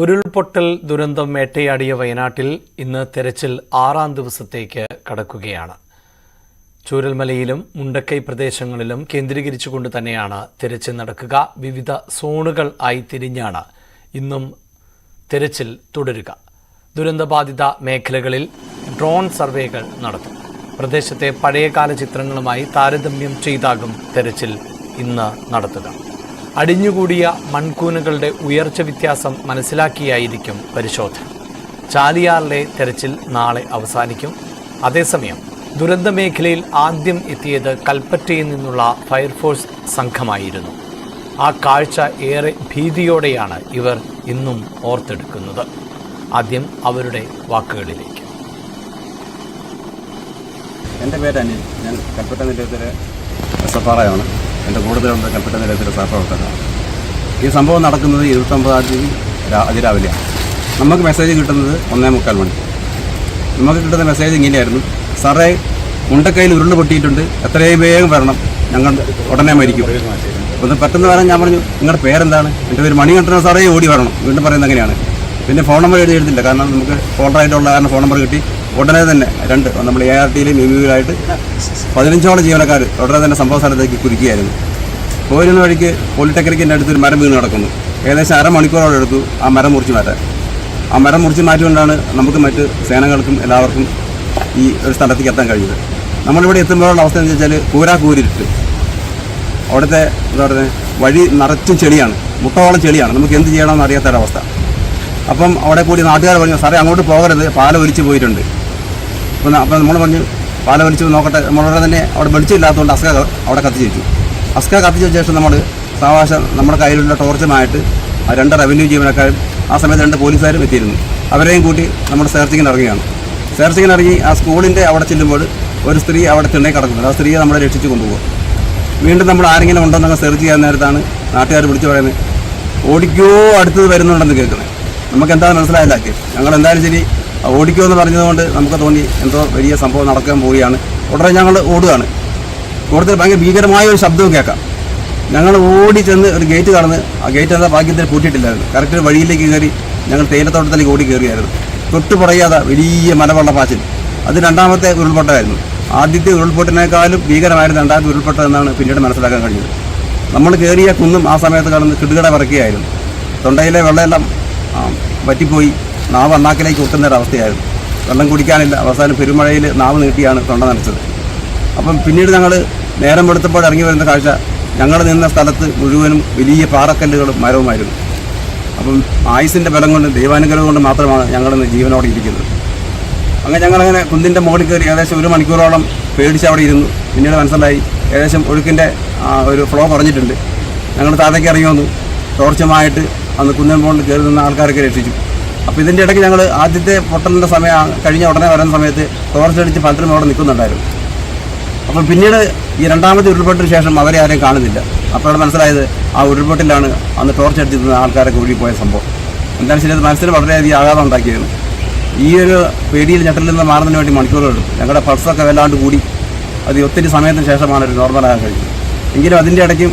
ഉരുൾപൊട്ടൽ ദുരന്തം വേട്ടയാടിയ വയനാട്ടിൽ ഇന്ന് തെരച്ചിൽ ആറാം ദിവസത്തേക്ക് കടക്കുകയാണ്. ചൂരൽമലയിലും മുണ്ടക്കൈ പ്രദേശങ്ങളിലും കേന്ദ്രീകരിച്ചുകൊണ്ട് തന്നെയാണ് തെരച്ചിൽ നടക്കുക. വിവിധ സോണുകൾ ആയി തിരിഞ്ഞാണ് ഇന്നും തെരച്ചിൽ തുടരുക. ദുരന്തബാധിത മേഖലകളിൽ ഡ്രോൺ സർവേകൾ നടത്തും. പ്രദേശത്തെ പഴയകാല ചിത്രങ്ങളുമായി താരതമ്യം ചെയ്താകും തെരച്ചിൽ ഇന്ന് നടത്തുക. അടിഞ്ഞുകൂടിയ മൺകൂനുകളുടെ ഉയർച്ച വ്യത്യാസം മനസ്സിലാക്കിയായിരിക്കും പരിശോധന. ചാലിയാറിലെ തെരച്ചിൽ നാളെ അവസാനിക്കും. അതേസമയം ദുരന്ത മേഖലയിൽ ആദ്യം എത്തിയത് കൽപ്പറ്റയിൽ നിന്നുള്ള ഫയർഫോഴ്സ് സംഘമായിരുന്നു. ആ കാഴ്ച ഏറെ ഭീതിയോടെയാണ് ഇവർ ഇന്നും ഓർത്തെടുക്കുന്നത്. ആദ്യം അവരുടെ വാക്കുകളിലേക്ക്. എന്റെ പേര് അനിൽ. ഞാൻ കൽപ്പറ്റ നിലയത്തിലെ ആണ്. എന്റെ കൂടുതലുണ്ട് കൽപ്പറ്റ നിലയത്തിലെ സഹപ്രവർത്തകരാണ് ഈ സംഭവം നടക്കുന്നത് ഇരുപത്തൊമ്പതാം തീയതി അതിരാവിലെയാണ്. നമുക്ക് മെസ്സേജ് കിട്ടുന്നത് ഒന്നേ മുക്കാൽ മണി. നമുക്ക് കിട്ടുന്ന മെസ്സേജ് ഇങ്ങനെയായിരുന്നു. സാറേ മുണ്ടക്കൈയിൽ ഉരുൾ പൊട്ടിയിട്ടുണ്ട്. എത്രയും വേഗം വരണം. ഞങ്ങൾ ഉടനെ മരിക്കും. ഒന്ന് പെട്ടെന്ന് വരാൻ ഞാൻ പറഞ്ഞു. നിങ്ങളുടെ പേരെന്താണ്? എന്റെ പേര് മണി കണ്ടന സാറേ. ഓടി വരണം. വീണ്ടും പറയുന്നത് അങ്ങനെയാണ്. പിന്നെ ഫോൺ നമ്പർ എഴുതി എഴുതില്ല. കാരണം നമുക്ക് ഫോൾഡറായിട്ടുള്ള കാരണം ഫോൺ നമ്പർ കിട്ടി. ഉടനെ തന്നെ രണ്ട് നമ്മൾ എ ആർ ടിയിലും എം യുയിലായിട്ട് പതിനഞ്ചോളം ജീവനക്കാർ ഉടനെ തന്നെ സംഭവ സ്ഥലത്തേക്ക് കുരുക്കിയായിരുന്നു. പോയിരുന്ന വഴിക്ക് പോളിടെക്നിക്കിന്റെ അടുത്തൊരു മരം വീണ് കിടക്കുന്നു. ഏകദേശം അരമണിക്കൂറോളം എടുത്തു ആ മരം മുറിച്ച് മാറ്റാൻ. ആ മരം മുറിച്ച് മാറ്റിക്കൊണ്ടാണ് നമുക്ക് മറ്റ് സേനകൾക്കും എല്ലാവർക്കും ഈ ഒരു സ്ഥലത്തേക്ക് എത്താൻ കഴിയുന്നത്. നമ്മളിവിടെ എത്തുമ്പോഴുള്ള അവസ്ഥ എന്ന് വെച്ചാൽ കൂരാ കൂരിട്ട് അവിടുത്തെ എന്താ പറയുന്നത് വഴി നിറച്ചും ചെളിയാണ്. മുട്ടോളം ചെളിയാണ്. നമുക്ക് എന്ത് ചെയ്യണമെന്ന് അറിയാത്തൊരവസ്ഥ. അപ്പം അവിടെ കൂടി നാട്ടുകാർ പറഞ്ഞു സാറേ അങ്ങോട്ട് പോകരുത്. പാല ഒലിച്ച് പോയിട്ടുണ്ട്. അപ്പം ന- അപ്പം നമ്മൾ പറഞ്ഞു പാല വലിച്ചു നോക്കട്ടെ. നമ്മളുടെ തന്നെ അവിടെ വെളിച്ചമില്ലാത്തതുകൊണ്ട് അസ്ക അവിടെ കത്തിച്ച് വെച്ചു. അസ്ക കത്തിച്ച ശേഷം നമ്മൾ സാവകാശം നമ്മുടെ കയ്യിലുള്ള ടോർച്ചുമായിട്ട് ആ രണ്ട് റവന്യൂ ജീവനക്കാരും ആ സമയത്ത് രണ്ട് പോലീസുകാരും എത്തിയിരുന്നു. അവരെയും കൂട്ടി നമ്മൾ സെർച്ചിങ്ങിന് ഇറങ്ങിയാണ് സെർച്ചിങ്ങിന് ഇറങ്ങി ആ സ്കൂളിന്റെ അവിടെ ചെല്ലുമ്പോൾ ഒരു സ്ത്രീ അവിടെ തിണ്ണയിൽ കിടക്കുന്നുണ്ട് ആ സ്ത്രീയെ നമ്മളെ രക്ഷിച്ചു കൊണ്ടുപോകും. വീണ്ടും നമ്മൾ ആരെങ്കിലും ഉണ്ടെന്നൊക്കെ സെർച്ച് ചെയ്യാൻ നേരത്താണ് നാട്ടുകാർ വിളിച്ചു പറയുന്നത് ഓടിക്കോ അടുത്തത് വരുന്നുണ്ടെന്ന് കേൾക്കുന്നത് നമുക്ക് എന്താണെന്ന് മനസ്സിലായില്ല ഞങ്ങൾ എന്തായാലും ശരി ഓടിക്കോ എന്ന് പറഞ്ഞതുകൊണ്ട് നമുക്ക് തോന്നി എന്തോ വലിയ സംഭവം നടക്കാൻ പോവുകയാണ്. ഉടനെ ഞങ്ങൾ ഓടുകയാണ്. കൂടുതൽ ഭയങ്കര ഭീകരമായ ഒരു ശബ്ദവും കേൾക്കാം. ഞങ്ങൾ ഓടി ചെന്ന് ഒരു ഗേറ്റ് കടന്ന് ആ ഗേറ്റ് എന്താ ഭാഗ്യത്തിൽ പൂട്ടിയിട്ടില്ലായിരുന്നു. കറക്റ്റ് വഴിയിലേക്ക് കയറി ഞങ്ങൾ തേയിലത്തോട്ടത്തിലേക്ക് ഓടി കയറിയായിരുന്നു തൊട്ട് പറയാതെ വലിയ മലവെള്ളപ്പാച്ചിൽ അത് രണ്ടാമത്തെ ഉരുൾപൊട്ടമായിരുന്നു ആദ്യത്തെ ഉരുൾപൊട്ടിനേക്കാളും ഭീകരമായിരുന്നു രണ്ടാമത്തെ ഉരുൾപൊട്ടം എന്നാണ് പിന്നീട് മനസ്സിലാക്കാൻ കഴിഞ്ഞത്. നമ്മൾ കയറിയ കുന്നും ആ സമയത്ത് കടന്ന് കിടുകട വിറക്കുകയായിരുന്നു തൊണ്ടയിലെ വെള്ളമെല്ലാം പറ്റിപ്പോയി നാവ് അണ്ണാക്കിലേക്ക് ഒട്ടുന്ന ഒരവസ്ഥയായിരുന്നു വെള്ളം കുടിക്കാനില്ല. അവസാനം പെരുമഴയിൽ നാവ് നീട്ടിയാണ് തൊണ്ട നനച്ചത്. അപ്പം പിന്നീട് ഞങ്ങൾ നേരം വെളുത്തപ്പോൾ ഇറങ്ങി വരുന്ന കാഴ്ച ഞങ്ങൾ നിന്ന സ്ഥലത്ത് മുഴുവനും വലിയ പാറക്കല്ലുകളും മരവുമായിരുന്നു. അപ്പം ആയുസിന്റെ ബലം കൊണ്ട് ദൈവാനുഗ്രഹം കൊണ്ട് മാത്രമാണ് ഞങ്ങളിന്ന് ജീവനോടെ ഇരിക്കുന്നത്. അങ്ങനെ ഞങ്ങളങ്ങനെ കുന്നിന്റെ മുകളിൽ കയറി ഏകദേശം ഒരു മണിക്കൂറോളം പേടിച്ച് അവിടെ ഇരുന്നു. പിന്നീട് മനസ്സിലായി ഏകദേശം ഒഴുക്കിന്റെ ഒരു ഫ്ലോ കുറഞ്ഞിട്ടുണ്ട്. ഞങ്ങൾ താഴേക്ക് ഇറങ്ങി വന്നു. ടോർച്ചുമായിട്ട് അന്ന് കുന്നിൻ മുകളിൽ കയറി നിന്ന ആൾക്കാരൊക്കെ രക്ഷിച്ചു. അപ്പോൾ ഇതിന്റെ ഇടയ്ക്ക് ഞങ്ങൾ ആദ്യത്തെ പൊട്ടലിന്റെ സമയം കഴിഞ്ഞ ഉടനെ വരുന്ന സമയത്ത് ടോർച്ച് അടിച്ച് പലരും അവിടെ നിൽക്കുന്നുണ്ടായിരുന്നു. അപ്പോൾ പിന്നീട് ഈ രണ്ടാമത്തെ ഉരുൾപൊട്ടിന് ശേഷം അവരെ ആരെയും കാണുന്നില്ല. അപ്പോൾ അപ്പോഴാണ് മനസ്സിലായത് ആ ഉരുൾപൊട്ടിലാണ് അന്ന് ടോർച്ച് അടിച്ചിരുന്ന ആൾക്കാരൊക്കെ ഒഴുകിപ്പോയ സംഭവം. എന്തായാലും ശരി അത് മനസ്സിന് വളരെയധികം ആഘാതം ഉണ്ടാക്കിയിരുന്നു. ഈ ഒരു പേടിയിൽ ഞെട്ടലിൽ നിന്ന് മാറുന്നതിന് വേണ്ടി മണിക്കൂറുകൾ എടുത്തു ഞങ്ങളുടെ പൾസൊക്കെ വല്ലാണ്ട് കൂടി. അത് ഒത്തിരി സമയത്തിന് ശേഷമാണ് ഒരു നോർമലാകാൻ കഴിഞ്ഞത്. എങ്കിലും അതിന്റെ ഇടയ്ക്കും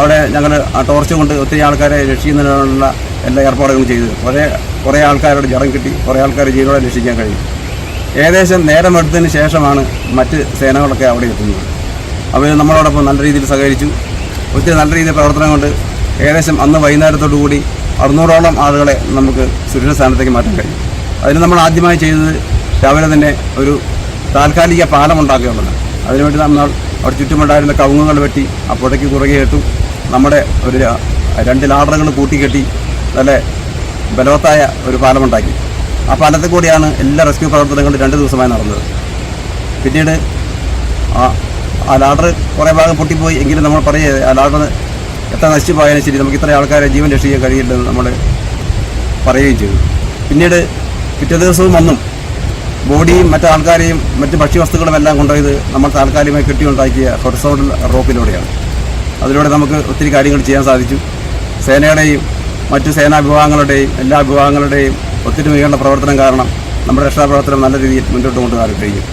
അവിടെ ഞങ്ങൾ ആ ടോർച്ച് കൊണ്ട് ഒത്തിരി ആൾക്കാരെ രക്ഷിക്കുന്നതിനുള്ള എല്ലാ ഏർപ്പാടുകളും ചെയ്തു. കുറേ കുറേ ആൾക്കാരുടെ ജടം കിട്ടി കുറേ ആൾക്കാർ ജീവനോടെ രക്ഷിക്കാൻ കഴിയും. ഏകദേശം നേരം എടുത്തതിന് ശേഷമാണ് മറ്റ് സേനകളൊക്കെ അവിടെ എത്തുന്നത്. അവർ നമ്മളോടൊപ്പം നല്ല രീതിയിൽ സഹകരിച്ചു. ഒത്തിരി നല്ല രീതിയിൽ പ്രവർത്തനം കൊണ്ട് ഏകദേശം അന്ന് വൈകുന്നേരത്തോടു കൂടി അറുന്നൂറോളം ആളുകളെ നമുക്ക് സുരക്ഷിത സ്ഥാനത്തേക്ക് മാറ്റാൻ കഴിയും. അതിന് നമ്മൾ ആദ്യമായി ചെയ്തത് രാവിലെ തന്നെ ഒരു താൽക്കാലിക പാലം ഉണ്ടാക്കുകയുള്ളത് അതിനുവേണ്ടി നമ്മൾ അവിടെ ചുറ്റുമുണ്ടായിരുന്ന കവുങ്ങുകൾ വെട്ടി അപ്പോഴേക്ക് കുറുകെ ഇട്ടു. നമ്മുടെ ഒരു രണ്ട് ലാഡറുകൾ കൂട്ടിക്കെട്ടി. നല്ല ബലവത്തായ ഒരു പാലമുണ്ടാക്കി. ആ പാലത്തിൽ കൂടിയാണ് എല്ലാ റെസ്ക്യൂ പ്രവർത്തനങ്ങളും രണ്ട് ദിവസമായി നടന്നത്. പിന്നീട് ആ ലാഡർ കുറേ ഭാഗം പൊട്ടിപ്പോയി. എങ്കിലും നമ്മൾ പറയുക ആ ലാഡർ എത്ര നശിച്ചു പോയാലും ശരി നമുക്ക് ഇത്ര ആൾക്കാരെ ജീവൻ രക്ഷിക്കാൻ കഴിയില്ലെന്ന് നമ്മൾ പറയുകയും ചെയ്തു. പിന്നീട് പിറ്റേ ദിവസവും വന്നും ബോഡിയും മറ്റു ആൾക്കാരെയും മറ്റ് ഭക്ഷ്യവസ്തുക്കളും എല്ലാം കൊണ്ടുപോയത് നമ്മൾ താൽക്കാലികമായി കെട്ടിയുണ്ടാക്കിയ ഹൊറിസോണ്ടൽ റോപ്പിലൂടെയാണ് അതിലൂടെ നമുക്ക് ഒത്തിരി കാര്യങ്ങൾ ചെയ്യാൻ സാധിച്ചു. സേനയുടെയും മറ്റു സേനാ വിഭാഗങ്ങളുടെയും എല്ലാ വിഭാഗങ്ങളുടെയും ഒത്തൊരുമയുള്ള പ്രവർത്തനം കാരണം നമ്മുടെ രക്ഷാപ്രവർത്തനം നല്ല രീതിയിൽ മുന്നോട്ട് കൊണ്ടുപോകാൻ കഴിയും